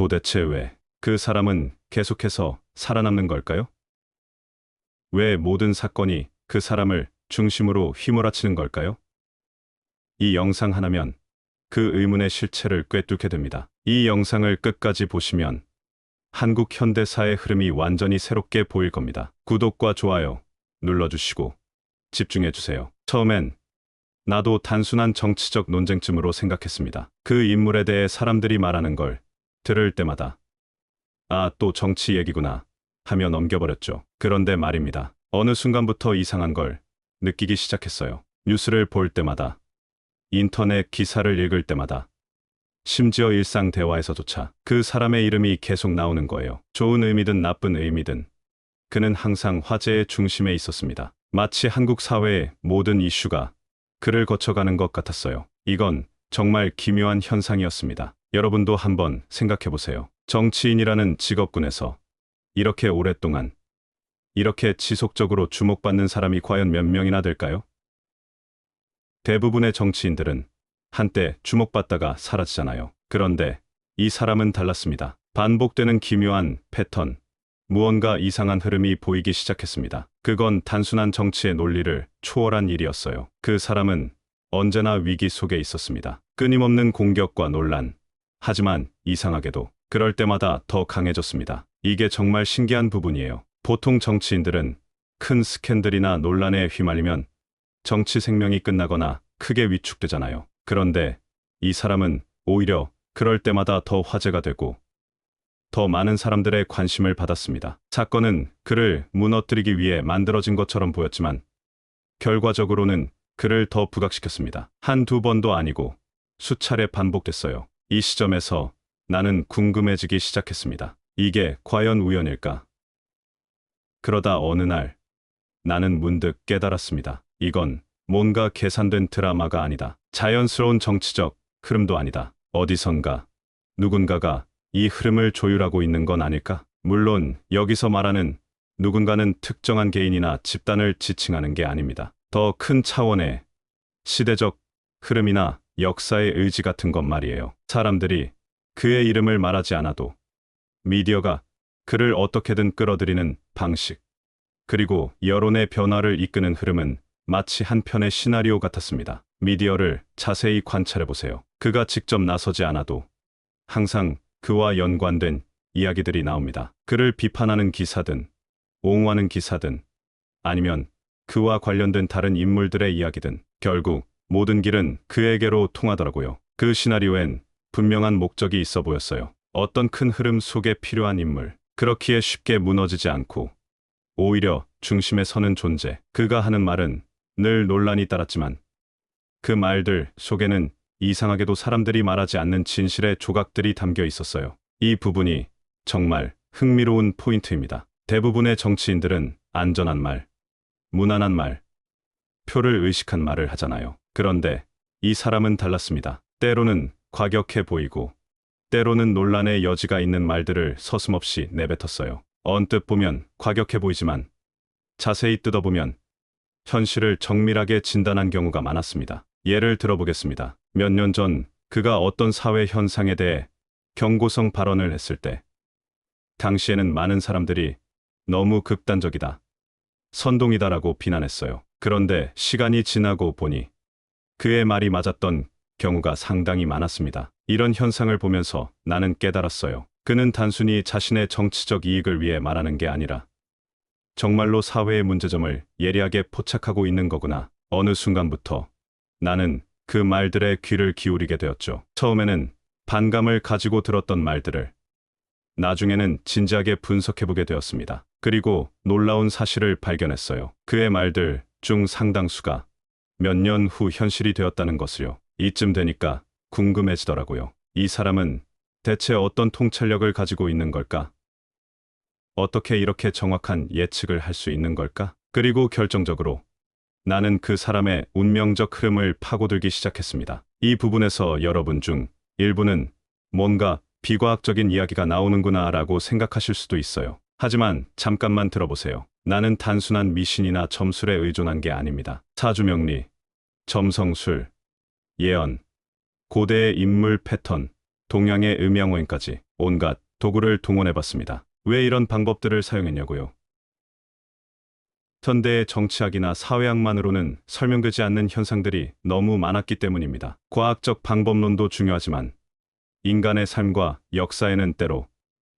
도대체 왜 그 사람은 계속해서 살아남는 걸까요? 왜 모든 사건이 그 사람을 중심으로 휘몰아치는 걸까요? 이 영상 하나면 그 의문의 실체를 꿰뚫게 됩니다. 이 영상을 끝까지 보시면 한국 현대사의 흐름이 완전히 새롭게 보일 겁니다. 구독과 좋아요 눌러주시고 집중해주세요. 처음엔 나도 단순한 정치적 논쟁쯤으로 생각했습니다. 그 인물에 대해 사람들이 말하는 걸 들을 때마다 아, 또 정치 얘기구나 하며 넘겨버렸죠. 그런데 말입니다. 어느 순간부터 이상한 걸 느끼기 시작했어요. 뉴스를 볼 때마다, 인터넷 기사를 읽을 때마다, 심지어 일상 대화에서조차 그 사람의 이름이 계속 나오는 거예요. 좋은 의미든 나쁜 의미든 그는 항상 화제의 중심에 있었습니다. 마치 한국 사회의 모든 이슈가 그를 거쳐가는 것 같았어요. 이건 정말 기묘한 현상이었습니다. 여러분도 한번 생각해 보세요. 정치인이라는 직업군에서 이렇게 오랫동안 이렇게 지속적으로 주목받는 사람이 과연 몇 명이나 될까요? 대부분의 정치인들은 한때 주목받다가 사라지잖아요. 그런데 이 사람은 달랐습니다. 반복되는 기묘한 패턴, 무언가 이상한 흐름이 보이기 시작했습니다. 그건 단순한 정치의 논리를 초월한 일이었어요. 그 사람은 언제나 위기 속에 있었습니다. 끊임없는 공격과 논란. 하지만 이상하게도 그럴 때마다 더 강해졌습니다. 이게 정말 신기한 부분이에요. 보통 정치인들은 큰 스캔들이나 논란에 휘말리면 정치 생명이 끝나거나 크게 위축되잖아요. 그런데 이 사람은 오히려 그럴 때마다 더 화제가 되고 더 많은 사람들의 관심을 받았습니다. 사건은 그를 무너뜨리기 위해 만들어진 것처럼 보였지만 결과적으로는 그를 더 부각시켰습니다. 한두 번도 아니고 수차례 반복됐어요. 이 시점에서 나는 궁금해지기 시작했습니다. 이게 과연 우연일까? 그러다 어느 날 나는 문득 깨달았습니다. 이건 뭔가 계산된 드라마가 아니다. 자연스러운 정치적 흐름도 아니다. 어디선가 누군가가 이 흐름을 조율하고 있는 건 아닐까? 물론 여기서 말하는 누군가는 특정한 개인이나 집단을 지칭하는 게 아닙니다. 더 큰 차원의 시대적 흐름이나 역사의 의지 같은 것 말이에요. 사람들이 그의 이름을 말하지 않아도 미디어가 그를 어떻게든 끌어들이는 방식, 그리고 여론의 변화를 이끄는 흐름은 마치 한 편의 시나리오 같았습니다. 미디어를 자세히 관찰해 보세요. 그가 직접 나서지 않아도 항상 그와 연관된 이야기들이 나옵니다. 그를 비판하는 기사든, 옹호하는 기사든, 아니면 그와 관련된 다른 인물들의 이야기든, 결국 모든 길은 그에게로 통하더라고요. 그 시나리오엔 분명한 목적이 있어 보였어요. 어떤 큰 흐름 속에 필요한 인물, 그렇기에 쉽게 무너지지 않고 오히려 중심에 서는 존재. 그가 하는 말은 늘 논란이 따랐지만 그 말들 속에는 이상하게도 사람들이 말하지 않는 진실의 조각들이 담겨 있었어요. 이 부분이 정말 흥미로운 포인트입니다. 대부분의 정치인들은 안전한 말, 무난한 말, 표를 의식한 말을 하잖아요. 그런데 이 사람은 달랐습니다. 때로는 과격해 보이고 때로는 논란의 여지가 있는 말들을 서슴없이 내뱉었어요. 언뜻 보면 과격해 보이지만 자세히 뜯어보면 현실을 정밀하게 진단한 경우가 많았습니다. 예를 들어보겠습니다. 몇 년 전 그가 어떤 사회 현상에 대해 경고성 발언을 했을 때 당시에는 많은 사람들이 너무 극단적이다. 선동이다라고 비난했어요. 그런데 시간이 지나고 보니 그의 말이 맞았던 경우가 상당히 많았습니다. 이런 현상을 보면서 나는 깨달았어요. 그는 단순히 자신의 정치적 이익을 위해 말하는 게 아니라 정말로 사회의 문제점을 예리하게 포착하고 있는 거구나. 어느 순간부터 나는 그 말들에 귀를 기울이게 되었죠. 처음에는 반감을 가지고 들었던 말들을 나중에는 진지하게 분석해보게 되었습니다. 그리고 놀라운 사실을 발견했어요. 그의 말들 중 상당수가 몇 년 후 현실이 되었다는 것을요. 이쯤 되니까 궁금해지더라고요. 이 사람은 대체 어떤 통찰력을 가지고 있는 걸까? 어떻게 이렇게 정확한 예측을 할 수 있는 걸까? 그리고 결정적으로 나는 그 사람의 운명적 흐름을 파고들기 시작했습니다. 이 부분에서 여러분 중 일부는 뭔가 비과학적인 이야기가 나오는구나 라고 생각하실 수도 있어요. 하지만 잠깐만 들어보세요. 나는 단순한 미신이나 점술에 의존한 게 아닙니다. 사주명리, 점성술, 예언, 고대의 인물 패턴, 동양의 음양원까지 온갖 도구를 동원해봤습니다. 왜 이런 방법들을 사용했냐고요? 현대의 정치학이나 사회학만으로는 설명되지 않는 현상들이 너무 많았기 때문입니다. 과학적 방법론도 중요하지만 인간의 삶과 역사에는 때로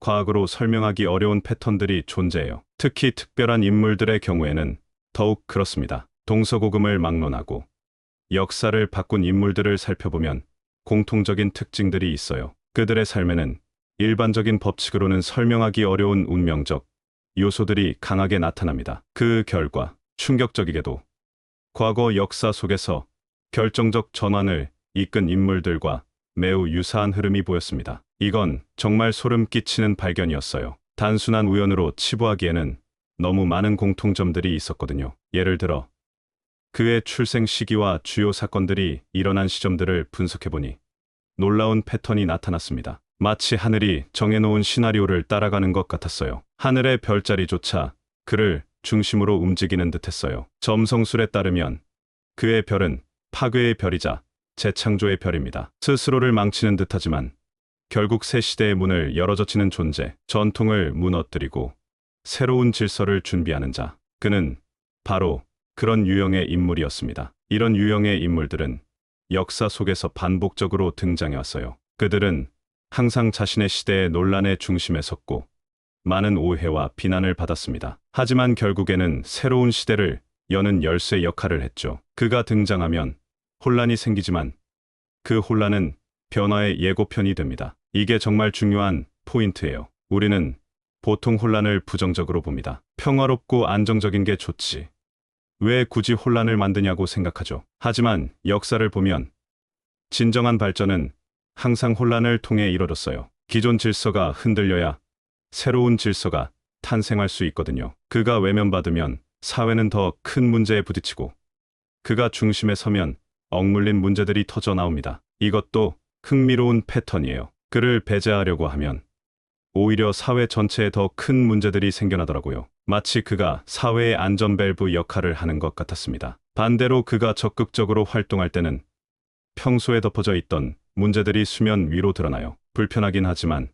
과학으로 설명하기 어려운 패턴들이 존재해요. 특히 특별한 인물들의 경우에는 더욱 그렇습니다. 동서고금을 막론하고 역사를 바꾼 인물들을 살펴보면 공통적인 특징들이 있어요. 그들의 삶에는 일반적인 법칙으로는 설명하기 어려운 운명적 요소들이 강하게 나타납니다. 그 결과 충격적이게도 과거 역사 속에서 결정적 전환을 이끈 인물들과 매우 유사한 흐름이 보였습니다. 이건 정말 소름 끼치는 발견이었어요. 단순한 우연으로 치부하기에는 너무 많은 공통점들이 있었거든요. 예를 들어 그의 출생 시기와 주요 사건들이 일어난 시점들을 분석해보니 놀라운 패턴이 나타났습니다. 마치 하늘이 정해놓은 시나리오를 따라가는 것 같았어요. 하늘의 별자리조차 그를 중심으로 움직이는 듯했어요. 점성술에 따르면 그의 별은 파괴의 별이자 재창조의 별입니다. 스스로를 망치는 듯하지만 결국 새 시대의 문을 열어젖히는 존재, 전통을 무너뜨리고 새로운 질서를 준비하는 자. 그는 바로 그런 유형의 인물이었습니다. 이런 유형의 인물들은 역사 속에서 반복적으로 등장해 왔어요. 그들은 항상 자신의 시대의 논란의 중심에 섰고 많은 오해와 비난을 받았습니다. 하지만 결국에는 새로운 시대를 여는 열쇠 역할을 했죠. 그가 등장하면 혼란이 생기지만 그 혼란은 변화의 예고편이 됩니다. 이게 정말 중요한 포인트예요. 우리는 보통 혼란을 부정적으로 봅니다. 평화롭고 안정적인 게 좋지. 왜 굳이 혼란을 만드냐고 생각하죠. 하지만 역사를 보면 진정한 발전은 항상 혼란을 통해 이뤄졌어요. 기존 질서가 흔들려야 새로운 질서가 탄생할 수 있거든요. 그가 외면받으면 사회는 더 큰 문제에 부딪히고 그가 중심에 서면 억눌린 문제들이 터져 나옵니다. 이것도 흥미로운 패턴이에요. 그를 배제하려고 하면 오히려 사회 전체에 더 큰 문제들이 생겨나더라고요. 마치 그가 사회의 안전밸브 역할을 하는 것 같았습니다. 반대로 그가 적극적으로 활동할 때는 평소에 덮어져 있던 문제들이 수면 위로 드러나요. 불편하긴 하지만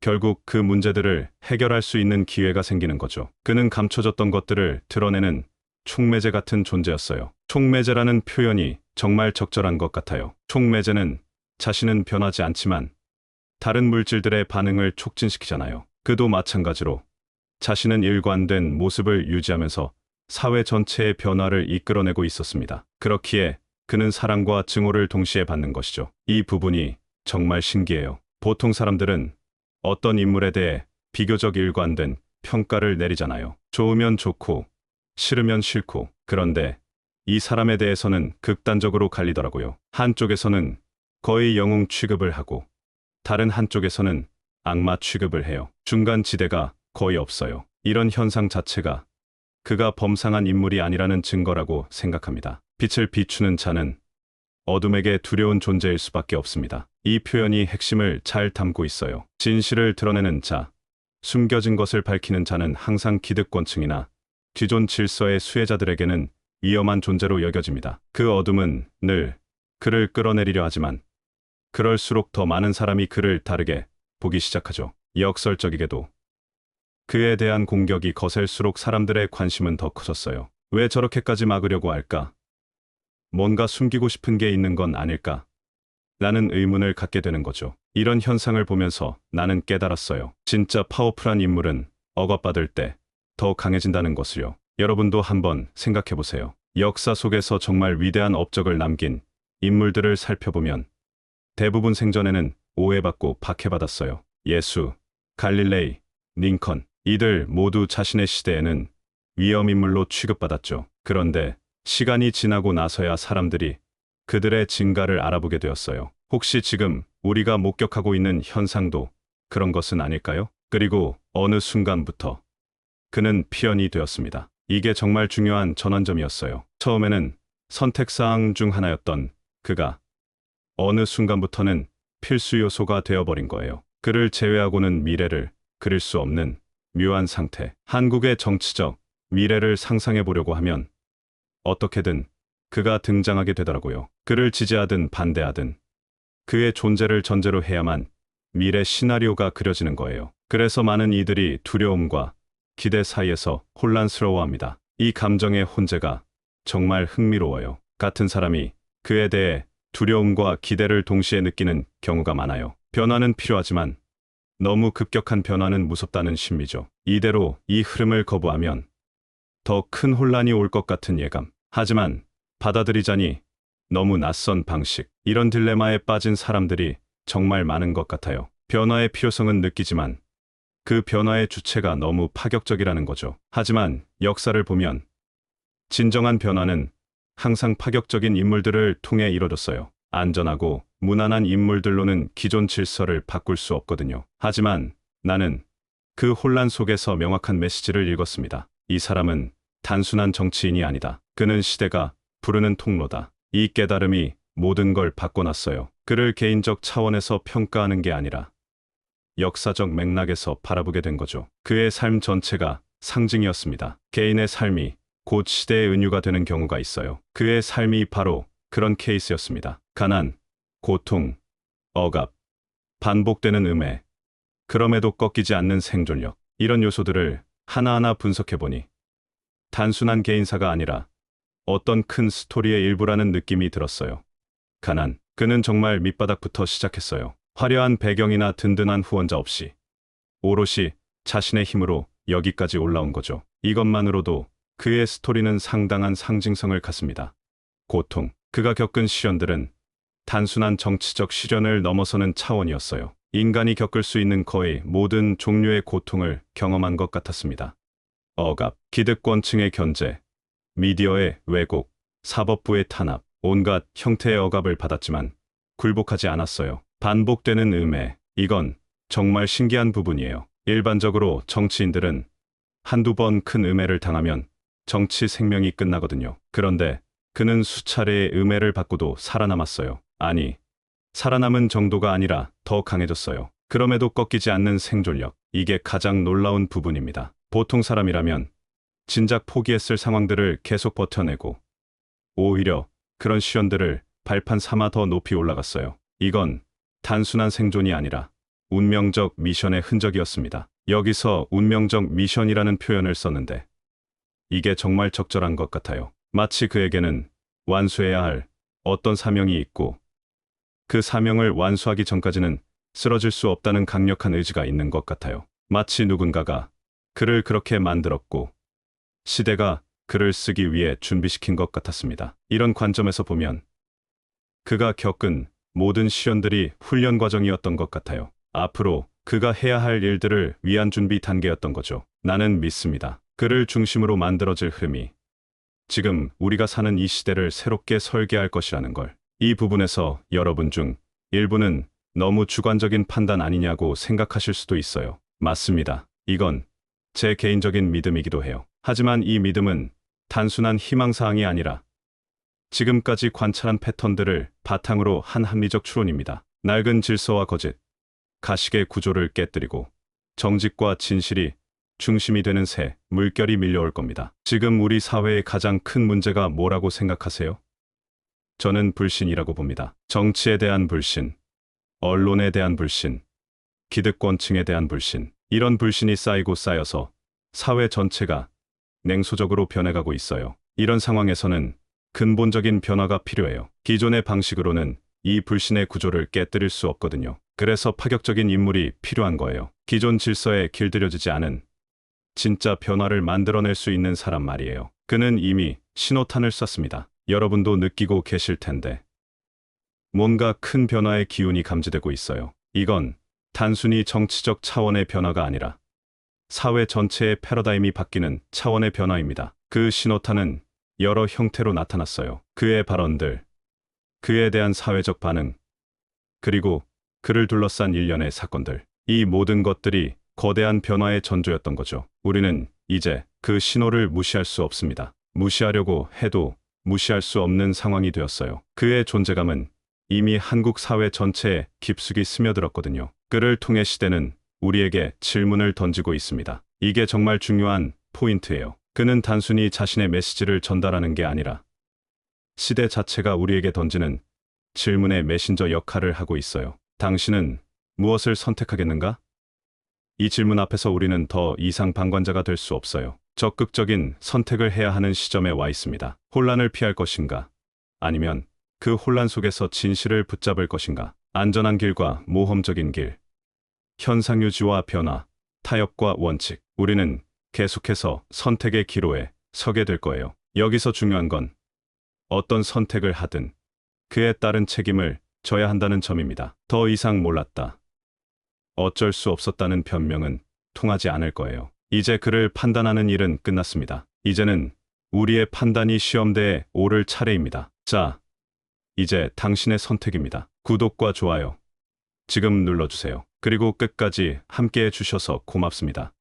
결국 그 문제들을 해결할 수 있는 기회가 생기는 거죠. 그는 감춰졌던 것들을 드러내는 촉매제 같은 존재였어요. 촉매제라는 표현이 정말 적절한 것 같아요. 촉매제는 자신은 변하지 않지만 다른 물질들의 반응을 촉진시키잖아요. 그도 마찬가지로 자신은 일관된 모습을 유지하면서 사회 전체의 변화를 이끌어내고 있었습니다. 그렇기에 그는 사랑과 증오를 동시에 받는 것이죠. 이 부분이 정말 신기해요. 보통 사람들은 어떤 인물에 대해 비교적 일관된 평가를 내리잖아요. 좋으면 좋고, 싫으면 싫고, 그런데 이 사람에 대해서는 극단적으로 갈리더라고요. 한쪽에서는 거의 영웅 취급을 하고, 다른 한쪽에서는 악마 취급을 해요. 중간 지대가 거의 없어요. 이런 현상 자체가 그가 범상한 인물이 아니라는 증거라고 생각합니다. 빛을 비추는 자는 어둠에게 두려운 존재일 수밖에 없습니다. 이 표현이 핵심을 잘 담고 있어요. 진실을 드러내는 자, 숨겨진 것을 밝히는 자는 항상 기득권층이나 기존 질서의 수혜자들에게는 위험한 존재로 여겨집니다. 그 어둠은 늘 그를 끌어내리려 하지만 그럴수록 더 많은 사람이 그를 다르게 보기 시작하죠. 역설적이게도 그에 대한 공격이 거셀수록 사람들의 관심은 더 커졌어요. 왜 저렇게까지 막으려고 할까? 뭔가 숨기고 싶은 게 있는 건 아닐까? 라는 의문을 갖게 되는 거죠. 이런 현상을 보면서 나는 깨달았어요. 진짜 파워풀한 인물은 억압받을 때 더 강해진다는 것을요. 여러분도 한번 생각해 보세요. 역사 속에서 정말 위대한 업적을 남긴 인물들을 살펴보면 대부분 생전에는 오해받고 박해받았어요. 예수, 갈릴레이, 링컨, 이들 모두 자신의 시대에는 위험인물로 취급받았죠. 그런데 시간이 지나고 나서야 사람들이 그들의 증가를 알아보게 되었어요. 혹시 지금 우리가 목격하고 있는 현상도 그런 것은 아닐까요? 그리고 어느 순간부터 그는 피연이 되었습니다. 이게 정말 중요한 전환점이었어요. 처음에는 선택사항 중 하나였던 그가 어느 순간부터는 필수 요소가 되어버린 거예요. 그를 제외하고는 미래를 그릴 수 없는 묘한 상태. 한국의 정치적 미래를 상상해 보려고 하면 어떻게든 그가 등장하게 되더라고요. 그를 지지하든 반대하든 그의 존재를 전제로 해야만 미래 시나리오가 그려지는 거예요. 그래서 많은 이들이 두려움과 기대 사이에서 혼란스러워합니다. 이 감정의 혼재가 정말 흥미로워요. 같은 사람이 그에 대해 두려움과 기대를 동시에 느끼는 경우가 많아요. 변화는 필요하지만 너무 급격한 변화는 무섭다는 심리죠. 이대로 이 흐름을 거부하면 더 큰 혼란이 올 것 같은 예감. 하지만 받아들이자니 너무 낯선 방식. 이런 딜레마에 빠진 사람들이 정말 많은 것 같아요. 변화의 필요성은 느끼지만 그 변화의 주체가 너무 파격적이라는 거죠. 하지만 역사를 보면 진정한 변화는 항상 파격적인 인물들을 통해 이뤄졌어요. 안전하고 무난한 인물들로는 기존 질서를 바꿀 수 없거든요. 하지만 나는 그 혼란 속에서 명확한 메시지를 읽었습니다. 이 사람은 단순한 정치인이 아니다. 그는 시대가 부르는 통로다. 이 깨달음이 모든 걸 바꿔놨어요. 그를 개인적 차원에서 평가하는 게 아니라 역사적 맥락에서 바라보게 된 거죠. 그의 삶 전체가 상징이었습니다. 개인의 삶이 곧 시대의 은유가 되는 경우가 있어요. 그의 삶이 바로 그런 케이스였습니다. 가난, 고통, 억압, 반복되는 음해, 그럼에도 꺾이지 않는 생존력. 이런 요소들을 하나하나 분석해보니 단순한 개인사가 아니라 어떤 큰 스토리의 일부라는 느낌이 들었어요. 가난, 그는 정말 밑바닥부터 시작했어요. 화려한 배경이나 든든한 후원자 없이 오롯이 자신의 힘으로 여기까지 올라온 거죠. 이것만으로도 그의 스토리는 상당한 상징성을 갖습니다. 고통, 그가 겪은 시련들은 단순한 정치적 시련을 넘어서는 차원이었어요. 인간이 겪을 수 있는 거의 모든 종류의 고통을 경험한 것 같았습니다. 억압, 기득권층의 견제, 미디어의 왜곡, 사법부의 탄압, 온갖 형태의 억압을 받았지만 굴복하지 않았어요. 반복되는 음해, 이건 정말 신기한 부분이에요. 일반적으로 정치인들은 한두 번 큰 음해를 당하면 정치 생명이 끝나거든요. 그런데 그는 수차례의 음해를 받고도 살아남았어요. 아니, 살아남은 정도가 아니라 더 강해졌어요. 그럼에도 꺾이지 않는 생존력. 이게 가장 놀라운 부분입니다. 보통 사람이라면 진작 포기했을 상황들을 계속 버텨내고 오히려 그런 시련들을 발판 삼아 더 높이 올라갔어요. 이건 단순한 생존이 아니라 운명적 미션의 흔적이었습니다. 여기서 운명적 미션이라는 표현을 썼는데 이게 정말 적절한 것 같아요. 마치 그에게는 완수해야 할 어떤 사명이 있고 그 사명을 완수하기 전까지는 쓰러질 수 없다는 강력한 의지가 있는 것 같아요. 마치 누군가가 그를 그렇게 만들었고 시대가 그를 쓰기 위해 준비시킨 것 같았습니다. 이런 관점에서 보면 그가 겪은 모든 시련들이 훈련 과정이었던 것 같아요. 앞으로 그가 해야 할 일들을 위한 준비 단계였던 거죠. 나는 믿습니다. 그를 중심으로 만들어질 흐름이 지금 우리가 사는 이 시대를 새롭게 설계할 것이라는 걸. 이 부분에서 여러분 중 일부는 너무 주관적인 판단 아니냐고 생각하실 수도 있어요. 맞습니다. 이건 제 개인적인 믿음이기도 해요. 하지만 이 믿음은 단순한 희망사항이 아니라 지금까지 관찰한 패턴들을 바탕으로 한 합리적 추론입니다. 낡은 질서와 거짓, 가식의 구조를 깨뜨리고 정직과 진실이 중심이 되는 새 물결이 밀려올 겁니다. 지금 우리 사회의 가장 큰 문제가 뭐라고 생각하세요? 저는 불신이라고 봅니다. 정치에 대한 불신, 언론에 대한 불신, 기득권층에 대한 불신, 이런 불신이 쌓이고 쌓여서 사회 전체가 냉소적으로 변해가고 있어요. 이런 상황에서는 근본적인 변화가 필요해요. 기존의 방식으로는 이 불신의 구조를 깨뜨릴 수 없거든요. 그래서 파격적인 인물이 필요한 거예요. 기존 질서에 길들여지지 않은 진짜 변화를 만들어낼 수 있는 사람 말이에요. 그는 이미 신호탄을 쐈습니다. 여러분도 느끼고 계실 텐데. 뭔가 큰 변화의 기운이 감지되고 있어요. 이건 단순히 정치적 차원의 변화가 아니라 사회 전체의 패러다임이 바뀌는 차원의 변화입니다. 그 신호탄은 여러 형태로 나타났어요. 그의 발언들, 그에 대한 사회적 반응, 그리고 그를 둘러싼 일련의 사건들. 이 모든 것들이 거대한 변화의 전조였던 거죠. 우리는 이제 그 신호를 무시할 수 없습니다. 무시하려고 해도 무시할 수 없는 상황이 되었어요. 그의 존재감은 이미 한국 사회 전체에 깊숙이 스며들었거든요. 그를 통해 시대는 우리에게 질문을 던지고 있습니다. 이게 정말 중요한 포인트예요. 그는 단순히 자신의 메시지를 전달하는 게 아니라 시대 자체가 우리에게 던지는 질문의 메신저 역할을 하고 있어요. 당신은 무엇을 선택하겠는가? 이 질문 앞에서 우리는 더 이상 방관자가 될 수 없어요. 적극적인 선택을 해야 하는 시점에 와 있습니다. 혼란을 피할 것인가? 아니면 그 혼란 속에서 진실을 붙잡을 것인가? 안전한 길과 모험적인 길. 현상 유지와 변화, 타협과 원칙. 우리는 계속해서 선택의 기로에 서게 될 거예요. 여기서 중요한 건 어떤 선택을 하든 그에 따른 책임을 져야 한다는 점입니다. 더 이상 몰랐다. 어쩔 수 없었다는 변명은 통하지 않을 거예요. 이제 그를 판단하는 일은 끝났습니다. 이제는 우리의 판단이 시험대에 오를 차례입니다. 자, 이제 당신의 선택입니다. 구독과 좋아요. 지금 눌러주세요. 그리고 끝까지 함께 해 주셔서 고맙습니다.